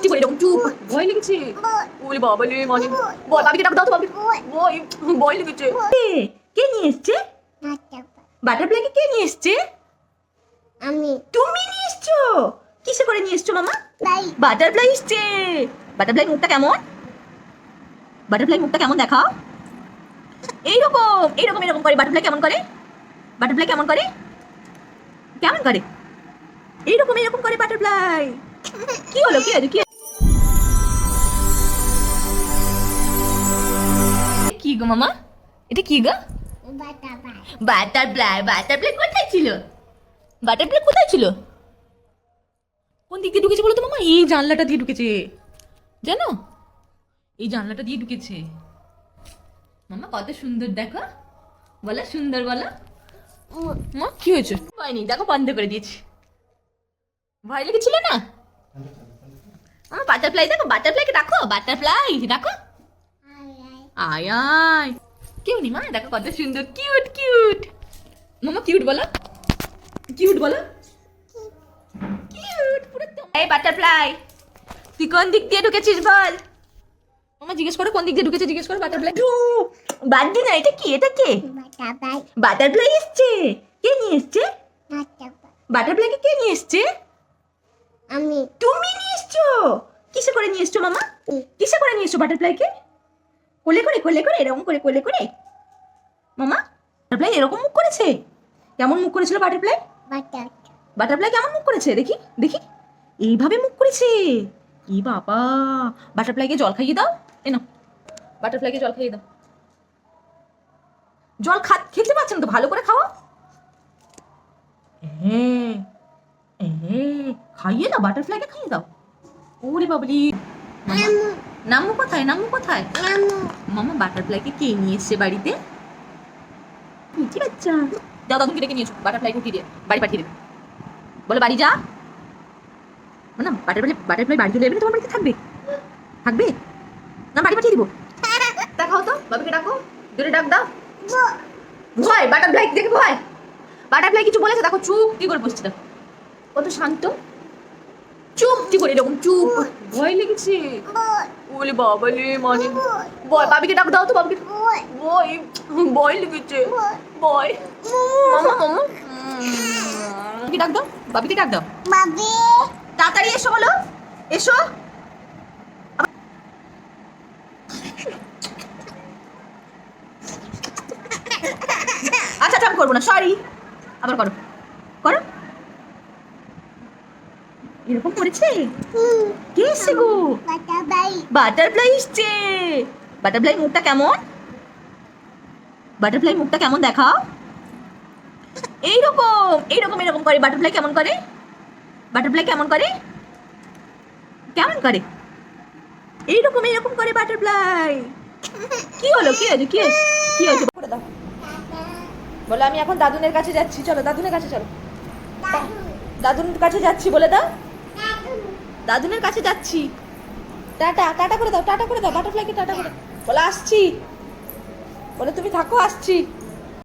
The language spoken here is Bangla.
চুপ করে এরকম চুপ ভয় লেগেছে ওরে বাবা রে মানে বল বাবিকে ডাক দাও তো বাবিকে ভয় ভয় লেগেছে কে নিয়ে এসছে বাটারফ্লাইকে কে নিয়ে এসছে আমি তুমি নিয়ে এসছো কিসে করে নিয়ে এসছো মামা বাটারফ্লাই এসছে বাটারফ্লাই মুখটা কেমন বাটারফ্লাই মুখটা কেমন দেখাও এইরকম এইরকম এরকম করে বাটারফ্লাই কেমন করে বাটারফ্লাই কেমন করে কেমন করে এইরকম এরকম করে বাটারফ্লাই কি হলো কি হলো কি গো মামা? এটা কি গো বাটারফ্লাই। বাটারফ্লাই কোথায় ছিল? বাটারফ্লাই কোথায় ছিল? কোন দিক দিয়ে ঢুকেছে বলো তো মামা? এই জানলাটা দিয়ে ঢুকেছে। জানো? এই জানলাটা দিয়ে ঢুকেছে। মামা কত সুন্দর দেখো। বলো সুন্দর বলো। মা কি হয়েছে? হয়নি দেখো বন্ধ করে দিয়েছি। ভয় লেগেছিল না? আমার বাটারফ্লাই দেখো বাটারফ্লাইকে রাখো বাটারফ্লাই রাখো। আয় আয়। কেউ নি মা দেখো কত সুন্দর কিউট কিউট মামা কিউট বলো। কিউট বলো। কিউট পুরো এই বাটারফ্লাই তুই কোন দিক দিয়ে ঢুকেছিস বল? মামা জিজ্ঞেস করো কোন দিক দিয়ে ঢুকেছে জিজ্ঞেস করো বাটারফ্লাই বাদ দি না এটা কি এটা কে? বাটা বাটারফ্লাই এসছে। কে নিয়ে এসছে? বাটা বাটারফ্লাইকে কে নিয়ে এসছে? আমি। তুমি নিয়ে এসছো? কিসে করে নিয়ে এসছো মামা? কিসে করে নিয়ে এসছো বাটারফ্লাইকে কোলে করে কোলে করে, এরকম করে, কোলে করে। মামা বাটারফ্লাই এরকম মুখ করেছে? কেমন মুখ করেছিল বাটারফ্লাই বাটারফ্লাই কেমন মুখ করেছে? দেখি দেখি। এইভাবে মুখ করেছে? কি বাবা! বাটারফ্লাইকে জল খাইয়ে দাও। এ নাও বাটারফ্লাইকে জল খাইয়ে দাও। জল খা, খেতে পারছে না তো, ভালো করে খাওয়া হ্যাঁ হ্যাঁ খাইয়ে দাও বাটারফ্লাইকে খাইয়ে দাও। ওরে বাবলি। আমু নামু কোথায় নামু কোথায়? মামা বাটারফ্লাইকে কে নিয়ে এসছে বাড়িতে? মিঠি বাচ্চা। দাও দাদুকে ডেকে নিয়েছো বাটারফ্লাই উঠিয়ে দিয়ে বাড়ি পাঠিয়ে দেবে। বলে বাড়ি যা। না বাটারফ্লাই বাটারফ্লাই বাড়ি চলে যাবে না তোমার বাড়িতে থাকবে? থাকবে? না বাড়ি পাঠিয়ে দিব। দেখাও তো বাবাকে ডাকো। জোরে ডাক দাও। ভয় বাটারফ্লাই দেখে ভয়। বাটারফ্লাই কিছু বলেছে দেখো চুপ কি করে বসছে দেখো। কত শান্ত। চুপ কি করে এরকম চুপ। ভয় লেগেছে। ওলে বাবা রে মানে বয় বাবিকে ডাক দাও তো বাবিকে বয় বয় লেগেছে। বয় মামা মামা। কি ডাক দাও বাবিকে ডাক দাও। বাবি। তাড়াতাড়ি এসো বলো। এসো। আচ্ছা আচ্ছা আমি করব না সরি আবার করো। করো। এরকম করেছে? কে এসছে গো? বাটা বাটারফ্লাই এসছে। বাটারফ্লাই মুখটা কেমন? বাটারফ্লাই মুখটা কেমন দেখাও? এইরকম এইরকম এরকম করে বাটারফ্লাই কেমন করে? বাটারফ্লাই কেমন করে? কেমন করে? এইরকম এইরকম করে বাটারফ্লাই কি হলো কি হয়েছে কি হয়েছে কি হয়েছে? বলে আমি এখন দাদুনের কাছে যাচ্ছি। চলো দাদুনের কাছে চলো। দাদুনের কাছে যাচ্ছি বলে দাও। দাদুনের কাছে যাচ্ছি। টাটা টাটা করে দাও, টাটা করে দাও বাটারফ্লাইকে টাটা করে বলে, আসছি। বলে, তুমি থাকো, আসছি।